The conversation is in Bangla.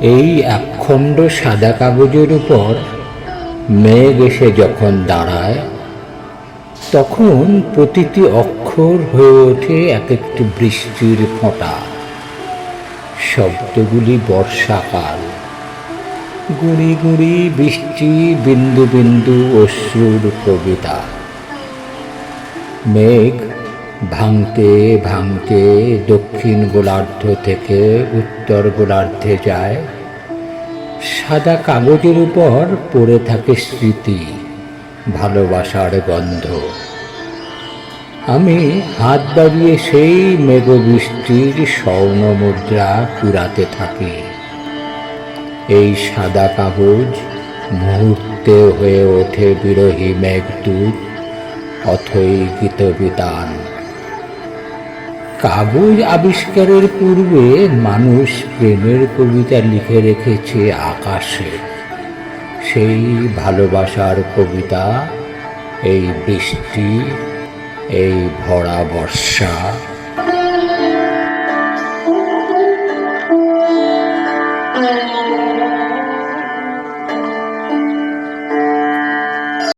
এই একখণ্ড সাদা কাগজের উপর মেঘ এসে যখন দাঁড়ায়, তখন প্রতিটি অক্ষর হয়ে ওঠে এক একটি বৃষ্টির ফোঁটা। শব্দগুলি বর্ষাকাল। গুঁড়ি গুঁড়ি বৃষ্টি, বিন্দু বিন্দু অশ্রুর কবিতা। মেঘ ভাঙতে ভাঙতে দক্ষিণ গোলার্ধ থেকে উত্তর গোলার্ধে যায়। সাদা কাগজের উপর পড়ে থাকে স্মৃতি, ভালোবাসার গন্ধ। আমি হাত বাড়িয়ে সেই মেঘবৃষ্টির স্বর্ণ মুদ্রা কুড়াতে থাকি। এই সাদা কাগজ মুহূর্তে হয়ে ওঠে বিরোহী মেঘদূত অথই গীতবিতান। কাগজ আবিষ্কারের পূর্বে মানুষ প্রেমের কবিতা লিখে রেখেছে আকাশে। সেই ভালোবাসার কবিতা, এই বৃষ্টি, এই ভরা বর্ষা